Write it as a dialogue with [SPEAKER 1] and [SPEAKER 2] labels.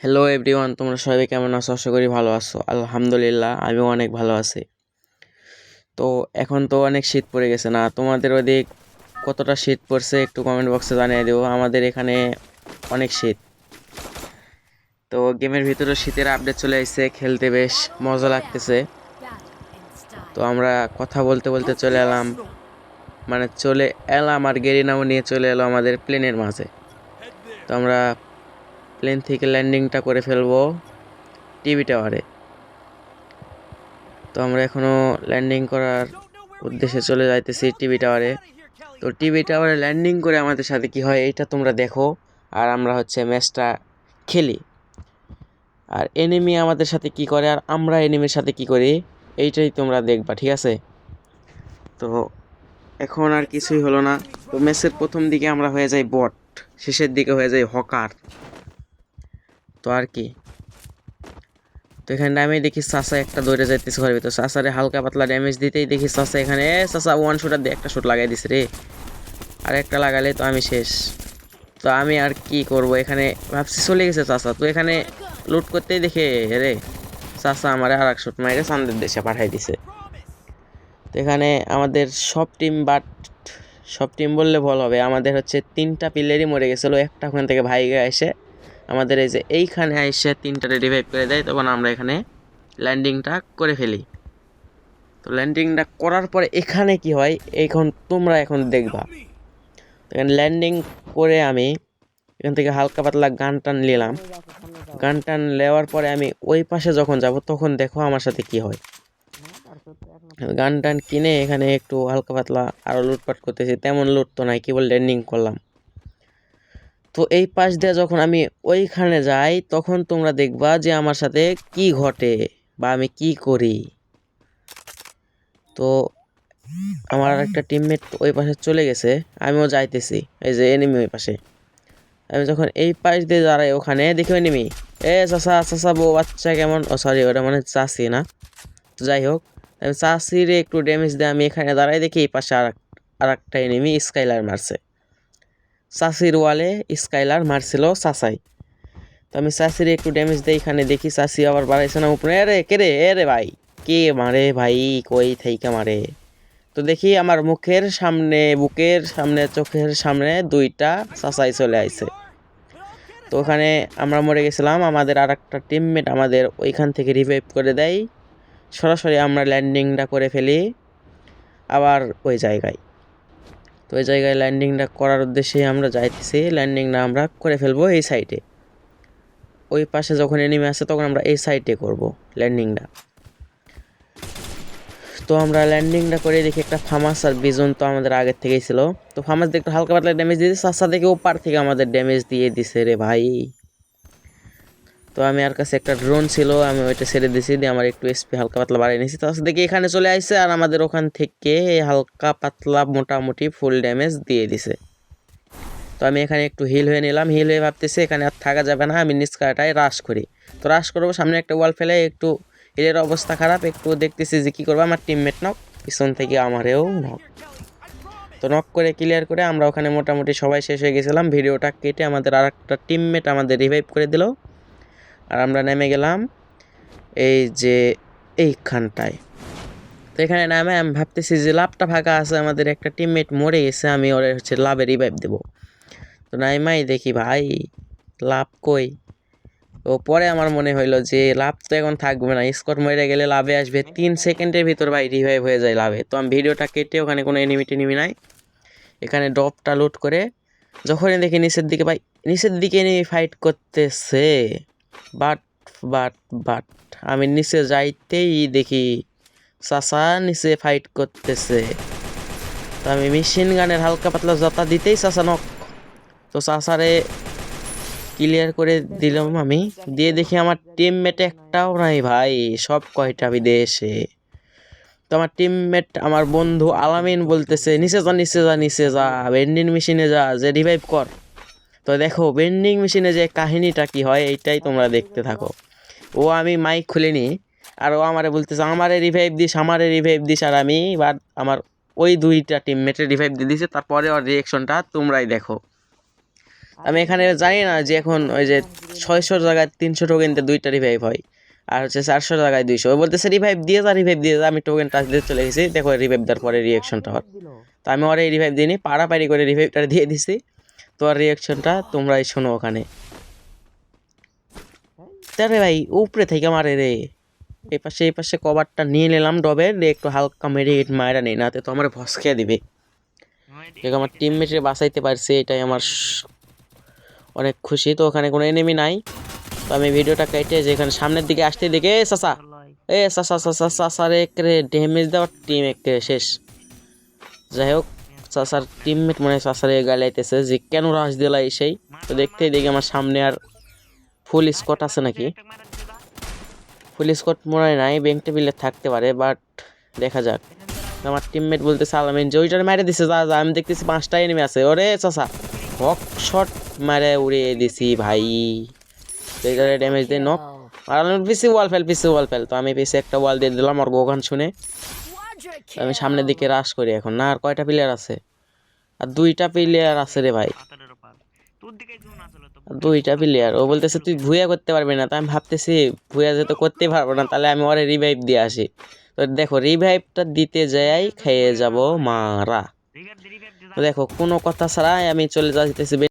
[SPEAKER 1] Hello everyone তোমরা সবাই কেমন আছো? আশা করি ভালো আছো। আলহামদুলিল্লাহ, আমিও অনেক ভালো আছি। তো এখন তো অনেক শীত পড়ে গেছে না? তোমাদের ওদিক কতটা শীত পড়ছে একটু কমেন্ট বক্সে জানিয়ে দেবো আমাদের এখানে অনেক শীত। তো গেমের ভিতরে শীতের আপডেট চলে এসেছে খেলতে বেশ মজা লাগতেছে। তো আমরা কথা বলতে বলতে চলে এলাম। মানে চলে এলাম আর গেরিনাও নিয়ে চলে এলো আমাদের প্লেনের মাঝে। তো আমরা প্লেন থেকে ল্যান্ডিংটা করে ফেলব টিভি টাওয়ারে। তো আমরা এখনও ল্যান্ডিং করার উদ্দেশ্যে চলে যাইতেছি টিভি টাওয়ারে। তো টিভি টাওয়ারে ল্যান্ডিং করে আমাদের সাথে কি হয় এইটা তোমরা দেখো। আর আমরা হচ্ছে ম্যাচটা খেলি। আর এনিমি আমাদের সাথে কি করে আর আমরা এনিমির সাথে কি করি এইটাই তোমরা দেখবা, ঠিক আছে? তো এখন আর কিছুই হলো না। তো ম্যাচের প্রথম দিকে আমরা হয়ে যাই বট, শেষের দিকে হয়ে যাই হকার। তো আর কি। তো এখানে আমি দেখি চাষা একটা দৌড়ে যাইতেছে ঘরের ভিতর। চাষারে হালকা পাতলা ড্যামেজ দিতেই দেখি চাষা এখানে, এ চাষা ওয়ান শুটার দিয়ে একটা শুট লাগাই দিছে রে। আর একটা লাগালে তো আমি শেষ। তো আমি আর কি করব? এখানে ভাবছি চলে গেছে চাষা তো এখানে লুট করতেই দেখে রে চাষা আমার আর এক শুট মাইরে চান্দের দেশে পাঠাই দিছে। তো এখানে আমাদের সব টিম বাট সব টিম বললে ভুল হবে। আমাদের হচ্ছে তিনটা প্লেয়ারই মরে গেছিল। একটা ওখান থেকে ভাইগে এসে আমাদের এই যে এইখানে এসে তিনটারে রিভাইভ করে দেয়। তখন আমরা এখানে ল্যান্ডিংটা করে ফেলি। তো ল্যান্ডিংটা করার পরে এখানে কি হয়? এখন তোমরা এখন দেখবা। এখানে ল্যান্ডিং করে আমি এখান থেকে হালকা পাতলা গান টান নিলাম। গান টান নেওয়ার পরে আমি ওই পাশে যখন যাব, তখন দেখো আমার সাথে কি হয়। গান টান কিনে এখানে একটু হালকা পাতলা আরও লুটপাট করতেছি, তেমন লুট তো নাই কেবল ল্যান্ডিং করলাম। তো এই পাশ দিয়ে যখন আমি ওইখানে যাই, তখন তোমরা দেখবা যে আমার সাথে কি ঘটে বা আমি কি করি। তো আমার একটা টিমমেট ওই পাশে চলে গেছে, আমিও যাইতেছি, এই যে এনিমি ওই পাশে। আমি যখন এই পাশ দিয়ে দাঁড়াই ওখানে, দেখি এনিমি এ চাষা চাষা বউ, বাচ্চা কেমন? ও সরি ওটা মানে চাষি না। তো যাই হোক চাষিরে একটু ড্যামেজ দিয়ে, আমি এখানে দাঁড়াই দেখি এই পাশে আর আর একটা এনিমি স্কাইলার মারছে। চাষির ওয়ালে স্কাইলার মারছিল চাষাই তো আমি চাষির একটু ড্যামেজ দিই, এখানে দেখি চাষি আবার বাড়াইছে না উপরে। আরে, কে রে? রে ভাই, কে মারে ভাই? কই থাইকা মারে? তো দেখি আমার মুখের সামনে, বুকের সামনে, চোখের সামনে দুইটা চাষাই চলে আইছে। তো ওখানে আমরা মরে গেছিলাম, আমাদের আর একটা টিমমেট আমাদের ওইখান থেকে রিভাইভ করে দেয়। সরাসরি আমরা ল্যান্ডিংটা করে ফেলি, আবার ওই জায়গায়। তো ওই জায়গায় ল্যান্ডিংটা করার উদ্দেশ্যে আমরা যাইতেছি ল্যান্ডিংটা আমরা করে ফেলব এই সাইডে ওই পাশে যখন এনিমি আসে তখন আমরা এই সাইডে করব ল্যান্ডিংটা তো আমরা ল্যান্ডিংটা করে দেখি একটা ফামাস আর বিজন তো আমাদের আগের থেকেই ছিল। তো ফামাস দিয়ে একটু হালকা পাতলা ড্যামেজ দিয়ে সাসা থেকে ওপার থেকে আমাদের ড্যামেজ দিয়ে দিছে রে ভাই। তো আমি আর কাছে একটা ড্রোন ছিল, আমি ওইটা ছেড়ে দিয়েছি দিয়ে আমার একটু এসপি হালকা পাতলা বাড়িয়ে নিয়েছি তো দেখি এখানে চলে আসছে আর আমাদের ওখান থেকে হালকা পাতলা মোটামুটি ফুল ড্যামেজ দিয়ে দিছে। তো আমি এখানে একটু হিল হয়ে নিলাম হিল হয়ে ভাবতেছি এখানে আর থাকা যাবে না, আমি নিষ্কাটায় রাশ করি। তো রাশ করব, সামনে একটা ওয়াল ফেলে, একটু হিলের অবস্থা খারাপ, একটু দেখতেছি যে কী করব, আমার টিমমেট নক পিছন থেকে আমারেও নক তো নক করে ক্লিয়ার করে আমরা ওখানে মোটামুটি সবাই শেষ হয়ে গেছিলাম, ভিডিওটা কেটে আমাদের আর একটা টিমমেট আমাদের রিভাইভ করে দিল। আর আমরা নেমে গেলাম এই যে এইখানটায়। তো এখানে নামে আমি ভাবতেছি যে লাভটা ফাঁকা আছে, আমাদের একটা টিমমেট মরে গেছে, আমি ওরে হচ্ছে লাভে রিভাইভ দেবো। তো নাইমাই দেখি, ভাই, লাভ কই? তো পরে আমার মনে হইল যে লাভ তো এখন থাকবে না স্কট মরে গেলে লাভে আসবে। তিন সেকেন্ডের ভিতর ভাই রিভাইভ হয়ে যায় লাভে। তো আমি ভিডিওটা কেটে ওখানে কোনো এনিমি টেনিমি নাই। এখানে ড্রপটা লুট করে যখনই দেখি নিচের দিকে, ভাই, নিচের দিকে এনিমি ফাইট করতেছে। But but but. আমি নিচে যাইতেই দেখি চাচা নিচে ফাইট করতেছে। তো আমি মেশিন গানের হালকা পাতলা জতা দিতেই চাচা নক তো চাচারে ক্লিয়ার করে দিলাম আমি। দিয়ে দেখি আমার টিমমেট একটাও নাই ভাই, সব কয়টা বিদেশে তো আমার টিমমেট আমার বন্ধু আলামিন বলতেছে, নিচে যা নিচে যা নিচে যা ভেন্ডিং মেশিনে যা, যে রিভাইভ কর। তো দেখো বেন্ডিং মেশিনে যে কাহিনীটা কি হয়, এইটাই তোমরা দেখতে থাকো। ও আমি মাইক খুলে খুলিনি, আর ও আমারে বলতেছে, আমারে রিভাইভ দিস, আমারে রিভাইভ দিস। আর আমি বাট আমার ওই দুইটা টিমমেটের রিভাইভ দিয়ে দিছে তারপরে ওর রিয়েকশনটা তোমরাই দেখো। আমি এখানে জানি না যে এখন ওই যে ছয়শো জায়গায় তিনশো টোকেনতে দুইটা রিভাইভ হয়, আর হচ্ছে চারশো জায়গায় দুইশো। ওই বলতেছে রিভাইভ দিয়ে যা রিভাইভ দিয়ে যা। আমি টোকেন টাচ দিয়ে চলে গেছি, দেখো রিভাইভ দেওয়ার পরে রিয়েকশনটা হওয়ার তো আমি ওর এই রিভাইভ দিইনি পাড়াপাড়ি করে রিভাইভটা দিয়ে দিছি। তো আর রিয়াকশনটা তোমরাই শোনো ওখানে। তারে ভাই, উপরে থেকে মারে রে। এই পাশে এই পাশে কভারটা নিয়ে নিলাম ডবের একটু হালকা মেরে হিট মায়েরা নেই নাতে তো আমার ভসকে দিবে। আমার টিমমেটে বাঁচাইতে পারছে, এটাই আমার অনেক খুশি। তো ওখানে কোনো এনিমি নাই। তো আমি ভিডিওটা কেটে যে এখানে সামনের দিকে আসতে দেখে, এ সাসা এ সাসা সাসা সাসার একরে ড্যামেজ দেওয়ার টিম একরে শেষ। যাই হোক সাসার টিমমেট মনে হয় সাসারে গালাইতেছে যে, কেন রাশ দিলাই সেই? তো দেখতেই দেখি আমার সামনে আর ফুল স্কট আছে নাকি। ফুল স্কট মনে নাই ব্যাংক টেবিলে থাকতে পারে বাট দেখা যাক। আমার টিমমেট বলতেছে, আলামিন যে ওইটার মেরে দিছে, যা যা, আমি দেখতেছি পাঁচটা এনিমি আছে। ওরে চাচা হক শট মারে উড়িয়ে দিছি ভাই। এইটারে ড্যামেজ দিয়ে নক আর আমি পিসি ওয়াল ফেল পিসি ওয়াল ফেল তো আমি পিসি একটা ওয়াল দিয়ে দিলাম, আর গোগান শুনে। আমি সামনের দিকে রাশ করি এখন, না, আর কয়টা প্লেয়ার আছে? আর দুইটা প্লেয়ার আছে রে ভাই। দুইটা প্লেয়ার ও বলতেছে তুই ভুয়া করতে পারবি না। তো আমি ভাবতেছি ভুয়া যেহেতু করতে পারব না তাহলে আমি ওরে রিভাইভ দিয়ে আসি। তো দেখো রিভাইভটা দিতে যাই খেয়ে যাব মারা। দেখো কোনো কথা ছাড়াই আমি চলে যাইতেছি।